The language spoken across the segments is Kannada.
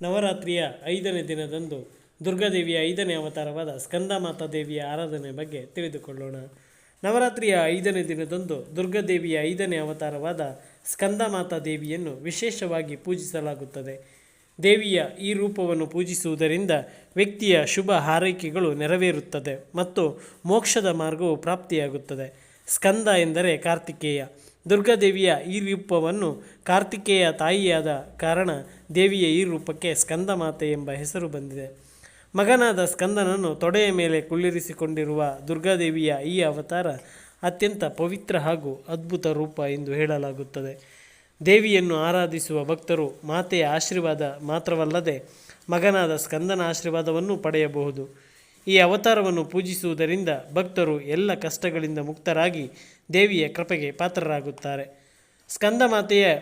ನವರಾತ್ರಿಯ ಐದನೇ ದಿನದಂದು ದುರ್ಗಾದೇವಿಯ ಐದನೇ ಅವತಾರವಾದ ಸ್ಕಂದಮಾತಾ ದೇವಿಯ ಆರಾಧನೆ ಬಗ್ಗೆ ತಿಳಿದುಕೊಳ್ಳೋಣ. ನವರಾತ್ರಿಯ ಐದನೇ ದಿನದಂದು ದುರ್ಗಾದೇವಿಯ ಐದನೇ ಅವತಾರವಾದ ಸ್ಕಂದಮಾತಾ ದೇವಿಯನ್ನು ವಿಶೇಷವಾಗಿ ಪೂಜಿಸಲಾಗುತ್ತದೆ. ದೇವಿಯ ಈ ರೂಪವನ್ನು ಪೂಜಿಸುವುದರಿಂದ ವ್ಯಕ್ತಿಯ ಶುಭ ಹಾರೈಕೆಗಳು ನೆರವೇರುತ್ತದೆ ಮತ್ತು ಮೋಕ್ಷದ ಮಾರ್ಗವು ಪ್ರಾಪ್ತಿಯಾಗುತ್ತದೆ. ಸ್ಕಂದ ಎಂದರೆ ಕಾರ್ತಿಕೇಯ. ದುರ್ಗಾದೇವಿಯ ಈ ರೂಪವನ್ನು ಕಾರ್ತಿಕೇಯ ತಾಯಿಯಾದ ಕಾರಣ ದೇವಿಯ ಈ ರೂಪಕ್ಕೆ ಸ್ಕಂದಮಾತೆ ಎಂಬ ಹೆಸರು ಬಂದಿದೆ. ಮಗನಾದ ಸ್ಕಂದನನ್ನು ತೊಡೆಯ ಮೇಲೆ ಕುಳ್ಳಿರಿಸಿಕೊಂಡಿರುವ ದುರ್ಗಾದೇವಿಯ ಈ ಅವತಾರ ಅತ್ಯಂತ ಪವಿತ್ರ ಹಾಗೂ ಅದ್ಭುತ ರೂಪ ಎಂದು ಹೇಳಲಾಗುತ್ತದೆ. ದೇವಿಯನ್ನು ಆರಾಧಿಸುವ ಭಕ್ತರು ಮಾತೆಯ ಆಶೀರ್ವಾದ ಮಾತ್ರವಲ್ಲದೆ ಮಗನಾದ ಸ್ಕಂದನ ಆಶೀರ್ವಾದವನ್ನು ಪಡೆಯಬಹುದು. ಈ ಅವತಾರವನ್ನು ಪೂಜಿಸುವುದರಿಂದ ಭಕ್ತರು ಎಲ್ಲ ಕಷ್ಟಗಳಿಂದ ಮುಕ್ತರಾಗಿ ದೇವಿಯ ಕೃಪೆಗೆ ಪಾತ್ರರಾಗುತ್ತಾರೆ. ಸ್ಕಂದ ಮಾತೆಯ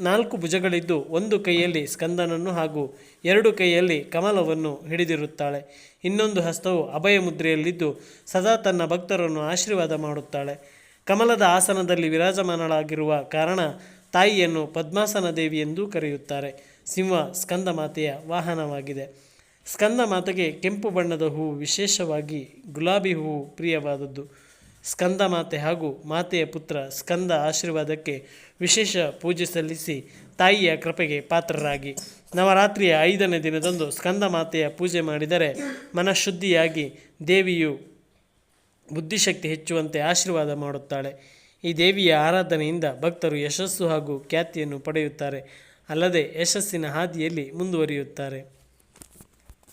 ನಾಲ್ಕು ಭುಜಗಳಿದ್ದು ಒಂದು ಕೈಯಲ್ಲಿ ಸ್ಕಂದನನ್ನು ಹಾಗೂ ಎರಡು ಕೈಯಲ್ಲಿ ಕಮಲವನ್ನು ಹಿಡಿದಿರುತ್ತಾಳೆ. ಇನ್ನೊಂದು ಹಸ್ತವು ಅಭಯ ಮುದ್ರೆಯಲ್ಲಿದ್ದು ಸದಾ ತನ್ನ ಭಕ್ತರನ್ನು ಆಶೀರ್ವಾದ ಮಾಡುತ್ತಾಳೆ. ಕಮಲದ ಆಸನದಲ್ಲಿ ವಿರಾಜಮಾನಳಾಗಿರುವ ಕಾರಣ ತಾಯಿಯನ್ನು ಪದ್ಮಾಸನ ದೇವಿ ಎಂದೂ ಕರೆಯುತ್ತಾರೆ. ಸಿಂಹ ಸ್ಕಂದ ಮಾತೆಯ ವಾಹನವಾಗಿದೆ. ಸ್ಕಂದ ಮಾತೆಗೆ ಕೆಂಪು ಬಣ್ಣದ ಹೂವು ವಿಶೇಷವಾಗಿ ಗುಲಾಬಿ ಹೂವು ಪ್ರಿಯವಾದದ್ದು. ಸ್ಕಂದ ಮಾತೆ ಹಾಗೂ ಮಾತೆಯ ಪುತ್ರ ಸ್ಕಂದ ಆಶೀರ್ವಾದಕ್ಕೆ ವಿಶೇಷ ಪೂಜೆ ಸಲ್ಲಿಸಿ ತಾಯಿಯ ಕೃಪೆಗೆ ಪಾತ್ರರಾಗಿ. ನವರಾತ್ರಿಯ ಐದನೇ ದಿನದಂದು ಸ್ಕಂದ ಮಾತೆಯ ಪೂಜೆ ಮಾಡಿದರೆ ಮನಃಶುದ್ಧಿಯಾಗಿ ದೇವಿಯು ಬುದ್ಧಿಶಕ್ತಿ ಹೆಚ್ಚುವಂತೆ ಆಶೀರ್ವಾದ ಮಾಡುತ್ತಾಳೆ. ಈ ದೇವಿಯ ಆರಾಧನೆಯಿಂದ ಭಕ್ತರು ಯಶಸ್ಸು ಹಾಗೂ ಖ್ಯಾತಿಯನ್ನು ಪಡೆಯುತ್ತಾರೆ. ಅಲ್ಲದೆ ಯಶಸ್ಸಿನ ಹಾದಿಯಲ್ಲಿ ಮುಂದುವರಿಯುತ್ತಾರೆ.